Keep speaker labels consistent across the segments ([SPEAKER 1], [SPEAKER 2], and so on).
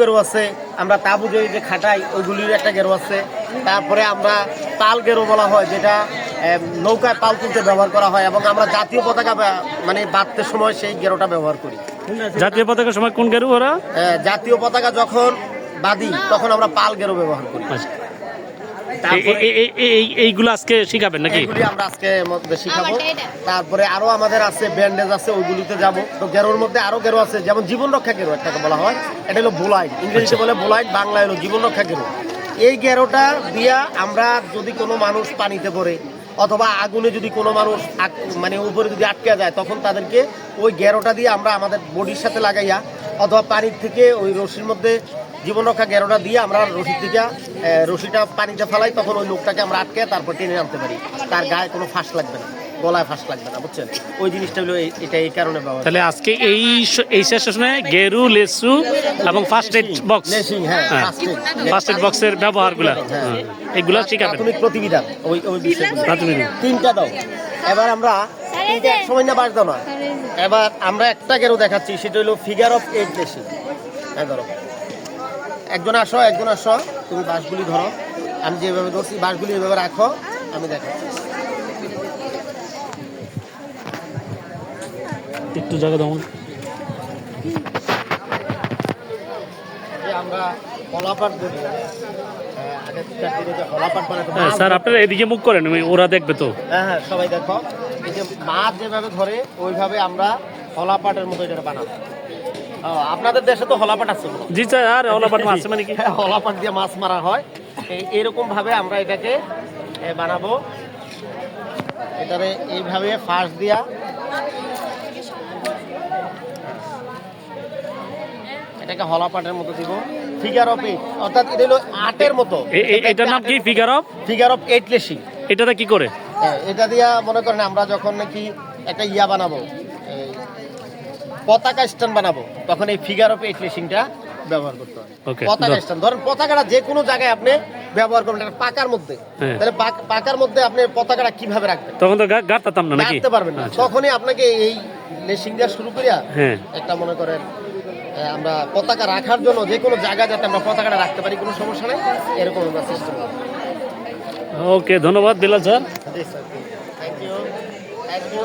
[SPEAKER 1] গেরু আছে আমরা তাবু যে যে খাটাই ওইগুলির একটা গেরু আছে। তারপরে আমরা তাল গেরু বলা হয় যেটা নৌকায় পাল তুলতে ব্যবহার করা হয় এবং আমরা জাতীয় পতাকা মানে বাঁধতে সময় সেই গেরোটা ব্যবহার করি।
[SPEAKER 2] জাতীয় পতাকার সময় কোন গেরু ওরা?
[SPEAKER 1] জাতীয় পতাকা যখন বাদি তখন আমরা পাল গেরো ব্যবহার করি।
[SPEAKER 2] এইগুলো আজকে শিখাবেন নাকি?
[SPEAKER 1] এগুলি আমরা আজকে মধ্যে শিখাবো তারপরে আরও আমাদের আছে ব্যান্ডেজ আছে ওইগুলিতে যাব। তো গেরোর মধ্যে আরও গেরো আছে যেমন জীবন রক্ষা গেরো একটাকে বলা হয়। এটা হলো বোলাইট। ইংরেজিতে বলে বোলাইট বাংলায় হলো জীবন রক্ষা গেরো। এই গেরোটা দিয়া আমরা যদি কোনো মানুষ পানিতে পড়ে অথবা আগুনে যদি কোনো মানুষ মানে উপরে যদি আটকে যায় তখন তাদেরকে ওই গেরোটা দিয়ে আমরা আমাদের বডির সাথে লাগাইয়া অথবা পানির থেকে ওই রশির মধ্যে জীবন রক্ষা গেরোটা দিয়ে আমরা রশির আহ, রশিটা পানিতে ফেলাই তখন ওই লোকটাকে আমরা আটকে তারপর টেনে আনতে পারি। তার গায়ে কোনো ফাঁস লাগবে না গলায় ফাঁস লাগবে না বুঝছেন? ওই জিনিসটা হলো এটা এই কারণে ব্যবহার
[SPEAKER 2] তাহলে আজকে এই এই সেশনে গেরু লেসু এবং ফার্স্ট এড বক্স
[SPEAKER 1] লেসিং, হ্যাঁ,
[SPEAKER 2] হ্যাঁ। ফার্স্ট এড বক্সের ব্যবহারগুলো। এগুলো শিখাবেন।
[SPEAKER 1] প্রাথমিক প্রতিবিধান ওই ওই বিষয়গুলো।
[SPEAKER 2] প্রাথমিক।
[SPEAKER 1] তিনটা দাও। এবার আমরা তিনটা এক সময় না বাস দাও না। এবার আমরা একটা গেরো দেখাচ্ছি সেটা হলো ফিগার অফ এইট বেশি হ্যাঁ ধরো। একজন আসো একজন আসো। তুমি বাসগুলি ধরো। আমি যেভাবে ধরছি বাসগুলি এভাবে রাখো। আমি দেখাচ্ছি।
[SPEAKER 2] একটু জায়গা দাও।
[SPEAKER 1] যে আমরা কলাপাট
[SPEAKER 2] হ্যাঁ, স্যার আপনারা এদিকে মুখ করেন ওরা দেখবে তো।
[SPEAKER 1] হ্যাঁ হ্যাঁ সবাই দেখো। এই যে মাছ যেভাবে ধরে ওইভাবে আমরা মতো এটা বানাবো। আপনাদের দেশে তো হলাপাট আছে।
[SPEAKER 2] জি স্যার আর ওলাপাট মাছ মানে কি?
[SPEAKER 1] হ্যাঁ, হলাপাট দিয়ে মাছ মারা হয়। এই এরকম ভাবে আমরা এটাকে বানাবো। এটারে এইভাবে ফাঁস দিয়া। এটাকে হলাপাটের মতো দিব। ফিগার অফ এইট অর্থাৎ এটা হলো আটের মতো।
[SPEAKER 2] এটার নাম কি? Figure of
[SPEAKER 1] figure of eight lacy.
[SPEAKER 2] এটাতে কি করে?
[SPEAKER 1] হ্যাঁ, এটা দিয়া মনে করেন আমরা যখন নাকি একটা ইয়া বানাবো। পতাকা স্ট্যান্ড বানাবো। তখন এই ফিগার অফ এইট লেসিংটা ব্যবহার করতে
[SPEAKER 2] হবে।
[SPEAKER 1] পতাকা স্ট্যান্ড। ধরেন পতাকাটা যে কোনো জায়গায় আপনি ব্যবহার করবেন এটা পাকার মধ্যে।
[SPEAKER 2] হ্যাঁ।
[SPEAKER 1] তাহলে পাকার মধ্যে আপনি পতাকাটা কীভাবে রাখবেন?
[SPEAKER 2] তখন তো গা- না নাকি?
[SPEAKER 1] রাখতে পারবেন না।
[SPEAKER 2] আচ্ছা।
[SPEAKER 1] তখনই আপনাকে এই লেসিং দেওয়া শুরু করিয়া
[SPEAKER 2] হ্যাঁ।
[SPEAKER 1] একটা মনে করেন আমরা পতাকা রাখার জন্য যে কোনো জায়গায় যাতে আমরা পতাকাটা রাখতে পারি কোনো সমস্যা নেই। এরকম আমরা সিস্টেম
[SPEAKER 2] ওকে ধন্যবাদ Bilal sir.
[SPEAKER 1] G sir thank you thank you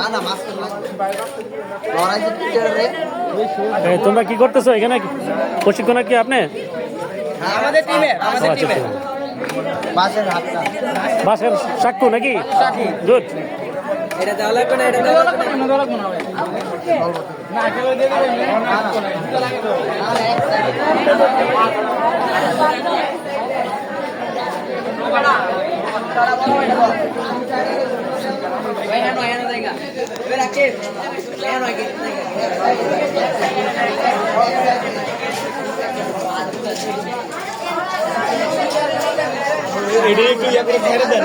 [SPEAKER 1] না?
[SPEAKER 2] তোমরা কি করতেছো এখানে? প্রশিক্ষণ কি আপনি?
[SPEAKER 1] আমাদের টিমে
[SPEAKER 2] ও, আচ্ছা, আচ্ছা। বাসের সাক্কু নাকি? গুড।
[SPEAKER 3] এটা দেওয়া লাগবে না এটা দেওয়া লাগবে না।
[SPEAKER 1] এটা একটু ইয়া করে ছেড়ে দেন?